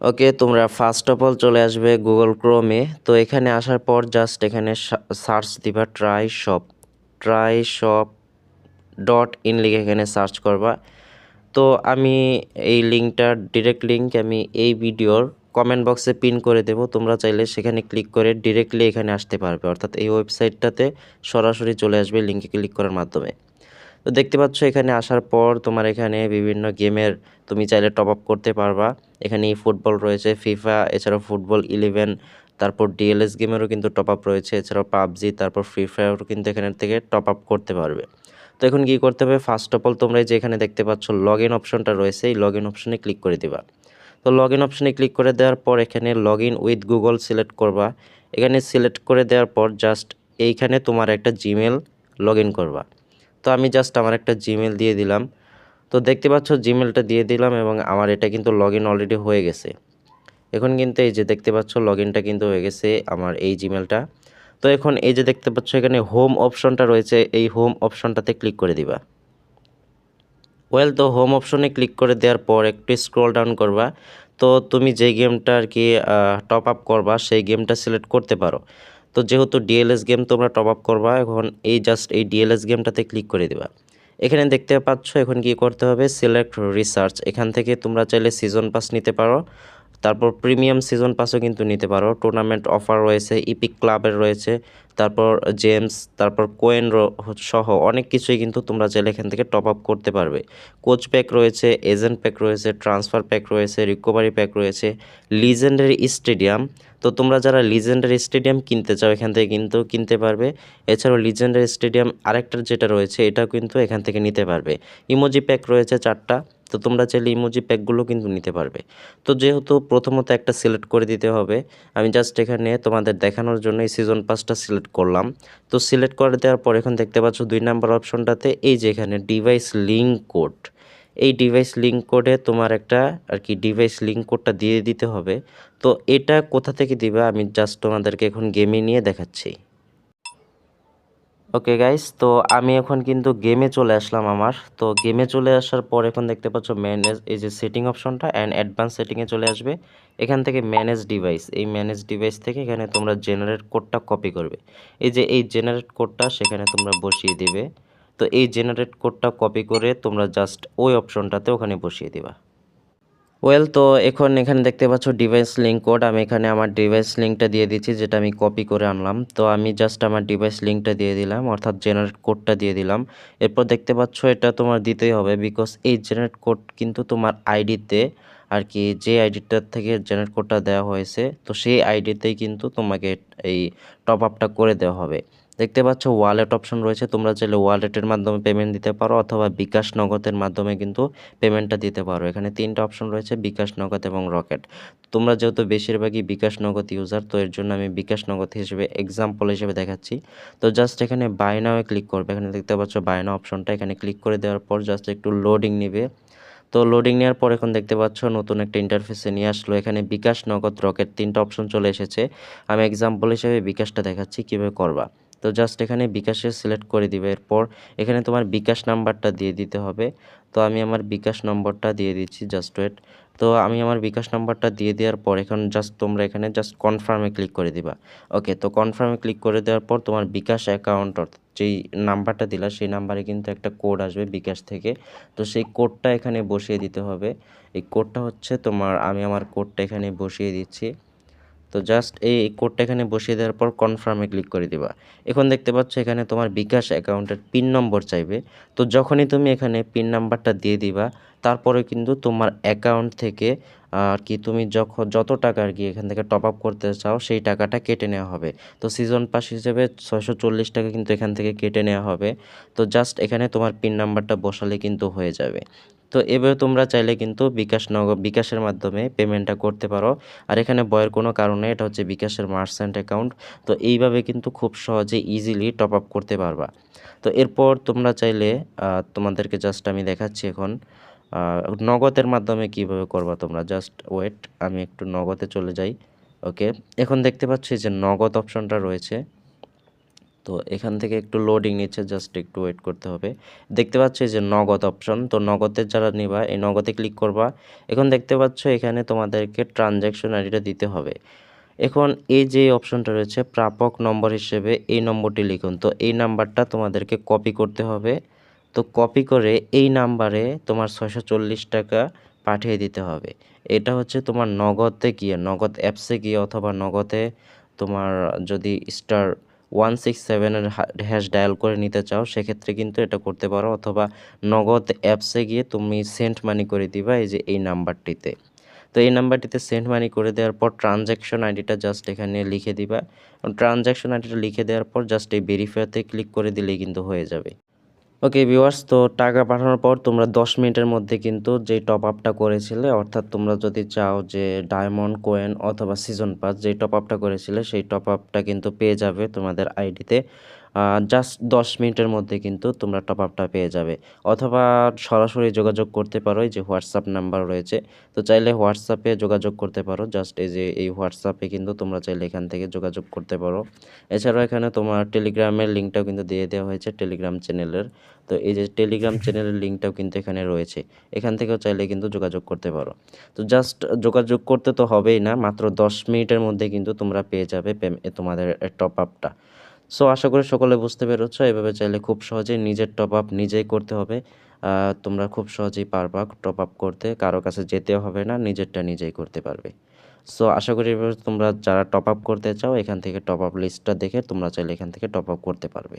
ওকে, তোমরা first of all চলে আসবে গুগল ক্রোমে তো এখানে আসার পর জাস্ট এখানে সার্চ দিবা try shop try shop dot in লিখে এখানে সার্চ করবা। তো আমি এই লিঙ্কটার ডিরেক্ট লিঙ্ক আমি এই ভিডিওর কমেন্ট বক্সে পিন করে দেব। তোমরা চাইলে সেখানে ক্লিক করে ডিরেক্টলি এখানে আসতে পারবে। অর্থাৎ এই ওয়েবসাইটটাতে সরাসরি চলে আসবে লিঙ্কে ক্লিক করার মাধ্যমে। তো দেখতে পাচ্ছ এখানে আসার পর তোমার এখানে বিভিন্ন গেমের তুমি চাইলে টপ আপ করতে পারবা। এখানে ফুটবল রয়েছে ফিফা এছাড়াও ফুটবল ইলেভেন তারপর ডিএলএস গেমেরও কিন্তু টপ আপ রয়েছে, এছাড়াও পাবজি, তারপর ফ্রি ফায়ারও কিন্তু এখানের থেকে টপ আপ করতে পারবে। তো এখন কী করতে হবে? ফার্স্ট অফ অল তোমরা যে এখানে দেখতে পাচ্ছ লগ ইন অপশনটা রয়েছে, এই লগ ইন অপশনে ক্লিক করে দিবা। তো লগ ইন অপশনে ক্লিক করে দেওয়ার পর এখানে log in with Google select করবা। এখানে সিলেক্ট করে দেওয়ার পর জাস্ট এইখানে তোমার একটা জিমেল লগ ইন করবা। তো আমি জাস্ট আমার একটা জিমেল দিয়ে দিলাম। তো দেখতে পাচ্ছ জিমেলটা দিয়ে দিলাম এবং আমার এটা কিন্তু লগ ইন অলরেডি হয়ে গেছে। এখন কিন্তু এই যে দেখতে পাচ্ছ লগ কিন্তু হয়ে গেছে আমার এই জিমেলটা তো এখন এই যে দেখতে পাচ্ছ, এখানে হোম অপশনটা রয়েছে, এই হোম অপশনটাতে ক্লিক করে দিবা। ওয়েল তো হোম অপশনে ক্লিক করে দেওয়ার পর একটু স্ক্রল ডাউন করবা। তো তুমি যে গেমটা আর কি টপ আপ করবা, সেই গেমটা সিলেক্ট করতে পারো। তো যেহেতু ডিএলএস গেম তোমরা টপ আপ করবা, এখন এই জাস্ট এই ডিএলএস গেমটাতে ক্লিক করে দিবা। এখানে দেখতে পাচ্ছ এখন কি করতে হবে সিলেক্ট রিসার্চ এখান থেকে তোমরা চাইলে সিজন পাস নিতে পারো। তারপর প্রিমিয়াম সিজন পাসও কিন্তু নিতে পারো। টুর্নামেন্ট অফার রয়েছে ইপিক ক্লাবের রয়েছে, তারপর জেমস তারপর কোয়েন সহ অনেক কিছুই কিন্তু তোমরা চাইলে এখান থেকে টপ আপ করতে পারবে। কোচ প্যাক রয়েছে এজেন্ট প্যাক রয়েছে ট্রান্সফার প্যাক রয়েছে রিকভারি প্যাক রয়েছে লিজেন্ডারি স্টেডিয়াম তো তোমরা যারা লিজেন্ডারি স্টেডিয়াম কিনতে চাও, এখান থেকে কিন্তু কিনতে পারবে। এছাড়াও লিজেন্ডারি স্টেডিয়াম আরেকটার যেটা রয়েছে, এটাও কিন্তু এখান থেকে নিতে পারবে। ইমোজি প্যাক রয়েছে চারটা। তো তোমরা চাইলে ইমোজি প্যাকগুলো কিন্তু নিতে পারবে। তো যেহেতু প্রথমত একটা সিলেক্ট করে দিতে হবে, আমি জাস্ট এখানে তোমাদের দেখানোর জন্য এই সিজন পাসটা সিলেক্ট করলাম। তো সিলেক্ট করে দেওয়ার পর এখন দেখতে পাচ্ছ দুই নাম্বার অপশনটাতে এই যে এখানে ডিভাইস লিঙ্ক কোড এই ডিভাইস লিঙ্ক কোডে তোমার একটা আর কি ডিভাইস লিঙ্ক কোডটা দিয়ে দিতে হবে। তো এটা কোথা থেকে দিবে আমি জাস্ট তোমাদেরকে এখন গেমে নিয়ে দেখাচ্ছি। ওকে গাইস তো আমি এখন কিন্তু গেমে চলে আসলাম আমার। তো গেমে চলে আসার পর এখন দেখতে পাচ্ছ ম্যানেজ এই যে সেটিং অপশনটা অ্যান্ড অ্যাডভান্স সেটিংয়ে চলে আসবে। এখান থেকে ম্যানেজ ডিভাইস এই ম্যানেজ ডিভাইস থেকে এখানে তোমরা জেনারেট কোডটা কপি করবে। এই যে এই জেনারেট কোডটা সেখানে তোমরা বসিয়ে দিবে। তো এই জেনারেট কোডটা কপি করে তোমরা জাস্ট ওই অপশনটাতে ওখানে বসিয়ে দিবা। ওয়েল তো এখন এখানে দেখতে পাচ্ছ ডিভাইস লিঙ্ক কোড আমি এখানে আমার ডিভাইস লিঙ্কটা দিয়ে দিচ্ছি, যেটা আমি কপি করে আনলাম। তো আমি জাস্ট আমার ডিভাইস লিঙ্কটা দিয়ে দিলাম, অর্থাৎ জেনারেট কোডটা দিয়ে দিলাম। এরপর দেখতে পাচ্ছ এটা তোমার দিতেই হবে বিকজ এই জেনারেট কোড কিন্তু তোমার আইডিতে আর কি যে আইডিটার থেকে জেনারেট কোডটা দেওয়া হয়েছে, তো সেই আইডিতেই কিন্তু তোমাকে এই টপ আপটা করে দেওয়া হবে। দেখতে পাচ্ছ ওয়ালেট অপশন রয়েছে। তোমরা চাইলে ওয়ালেটের মাধ্যমে পেমেন্ট দিতে পারো অথবা বিকাশ নগদের মাধ্যমে কিন্তু পেমেন্টটা দিতে পারো। এখানে তিনটা অপশন রয়েছে, বিকাশ নগদ এবং রকেট তোমরা যেহেতু বেশিরভাগই বিকাশ নগদ ইউজার তো এর জন্য আমি বিকাশ নগদ হিসেবে এক্সাম্পল হিসেবে দেখাচ্ছি। তো জাস্ট এখানে বাইনাও ক্লিক করবে। এখানে দেখতে পাচ্ছ বায়না অপশনটা এখানে ক্লিক করে দেওয়ার পর জাস্ট একটু লোডিং নেবে। তো লোডিং নেওয়ার পর এখন দেখতে পাচ্ছ নতুন একটা ইন্টারফেসে নিয়ে আসলো। এখানে বিকাশ নগদ রকেট তিনটা অপশন চলে এসেছে। আমি এক্সাম্পল হিসেবে বিকাশটা দেখাচ্ছি, কীভাবে করবা। তো জাস্ট এখানে বিকাশে সিলেক্ট করে দিবে। এরপর এখানে তোমার বিকাশ নাম্বারটা দিয়ে দিতে হবে। তো আমি আমার বিকাশ নম্বরটা দিয়ে দিচ্ছি জাস্ট ওয়েট তো আমি আমার বিকাশ নাম্বারটা দিয়ে দেওয়ার পর এখন জাস্ট তোমরা এখানে জাস্ট কনফার্মে ক্লিক করে দিবা। ওকে তো কনফার্মে ক্লিক করে দেওয়ার পর তোমার বিকাশ অ্যাকাউন্ট যেই নাম্বারটা দিলা সেই নাম্বারে কিন্তু একটা কোড আসবে বিকাশ থেকে। তো সেই কোডটা এখানে বসিয়ে দিতে হবে। এই কোডটা হচ্ছে তোমার, আমি আমার কোডটা এখানে বসিয়ে দিচ্ছি। তো জাস্ট এই কোডটা এখানে বসিয়ে দেওয়ার পর কনফার্মে ক্লিক করে দিবা। এখন দেখতে পাচ্ছ এখানে তোমার বিকাশ অ্যাকাউন্টের পিন নম্বর চাইবে। তো যখনই তুমি এখানে পিন নাম্বারটা দিয়ে দিবা তারপরে কিন্তু তোমার অ্যাকাউন্ট থেকে আর কি তুমি যখন যত টাকা আর কি এখান থেকে টপ আপ করতে চাও, সেই টাকাটা কেটে নেওয়া হবে। তো সিজন পাস হিসেবে ছয়শো চল্লিশ টাকা কিন্তু এখান থেকে কেটে নেওয়া হবে। তো জাস্ট এখানে তোমার পিন নাম্বারটা বসালে কিন্তু হয়ে যাবে। তো এভাবে তোমরা চাইলে কিন্তু বিকাশ নগ, বিকাশের মাধ্যমে পেমেন্টটা করতে পারো। আর এখানে বয়ের কোনো কারণে এটা হচ্ছে বিকাশের মার্চেন্ট অ্যাকাউন্ট তো এইভাবে কিন্তু খুব সহজে ইজিলি টপ আপ করতে পারবা। তো এরপর তোমরা চাইলে তোমাদেরকে জাস্ট আমি দেখাচ্ছি এখন। নগদের মাধ্যমে কীভাবে করবা তোমরা? জাস্ট ওয়েট আমি একটু নগদে চলে যাই ওকে এখন দেখতে পাচ্ছি যে নগদ অপশনটা রয়েছে। তো এখান থেকে একটু লোডিং নিচ্ছে জাস্ট একটু ওয়েট করতে হবে। দেখতে পাচ্ছ যে নগদ অপশন তো নগদের যারা নিবা, এই নগদে ক্লিক করবা। এখন দেখতে পাচ্ছ এখানে তোমাদেরকে ট্রানজ্যাকশন আইডিটা দিতে হবে। এখন এই যে অপশনটা রয়েছে, প্রাপক নম্বর হিসেবে এই নম্বরটি লিখুন। তো এই নাম্বারটা তোমাদেরকে কপি করতে হবে। তো কপি করে এই নাম্বারে তোমার ছয়শো চল্লিশ টাকা পাঠিয়ে দিতে হবে। এটা হচ্ছে তোমার নগদে গিয়ে, নগদ অ্যাপসে গিয়ে অথবা নগদে তোমার যদি স্টার ওয়ান সিক্স সেভেনের হ্যাশ ডায়াল করে নিতে চাও, সেক্ষেত্রে কিন্তু এটা করতে পারো। অথবা নগদ অ্যাপসে গিয়ে তুমি সেন্ট মানি করে দিবা এই যে এই নাম্বারটিতে তো এই নাম্বারটিতে সেন্ড মানি করে দেওয়ার পর ট্রানজ্যাকশন আইডিটা জাস্ট এখানে লিখে দিবা। ট্রানজ্যাকশন আইডিটা লিখে দেওয়ার পর জাস্ট এই ভেরিফাইতে ক্লিক করে দিলেই কিন্তু হয়ে যাবে। ওকে ভিউয়ার্স তো টাকা পাঠানোর পর তোমরা দশ মিনিটের মধ্যে কিন্তু যেই টপ আপটা করেছিলে, অর্থাৎ তোমরা যদি চাও যে ডায়মন্ড কোয়েন অথবা সিজন পাস যেই টপ আপটা করেছিলে, সেই টপ আপটা কিন্তু পেয়ে যাবে তোমাদের আইডিতে জাস্ট দশ মিনিটের মধ্যে কিন্তু তোমরা টপ আপটা পেয়ে যাবে। অথবা সরাসরি যোগাযোগ করতে পারো, এই যে হোয়াটসঅ্যাপ নাম্বার রয়েছে। তো চাইলে হোয়াটসঅ্যাপে যোগাযোগ করতে পারো জাস্ট এই যে, এই হোয়াটসঅ্যাপে কিন্তু তোমরা চাইলে এখান থেকে যোগাযোগ করতে পারো। এছাড়াও এখানে তোমার টেলিগ্রামের লিঙ্কটাও কিন্তু দিয়ে দেওয়া হয়েছে টেলিগ্রাম চ্যানেলের তো এই যে টেলিগ্রাম চ্যানেলের লিঙ্কটাও কিন্তু এখানে রয়েছে। এখান থেকেও চাইলে কিন্তু যোগাযোগ করতে পারো। তো জাস্ট যোগাযোগ করতে তো হবেই না, মাত্র দশ মিনিটের মধ্যে কিন্তু তোমরা পেয়ে যাবে তোমাদের টপ আপটা সো আশা করি সকলে বুঝতে পেরেছ। এভাবে চাইলে খুব সহজেই নিজের টপ আপ নিজেই করতে হবে। তোমরা খুব সহজেই পারবা টপ আপ করতে। কারও কাছে যেতে হবে না, নিজেরটা নিজেই করতে পারবে। সো আশা করি তোমরা যারা টপ আপ করতে চাও, এখান থেকে টপ আপ লিস্টটা দেখে তোমরা চাইলে এখান থেকে টপ আপ করতে পারবে।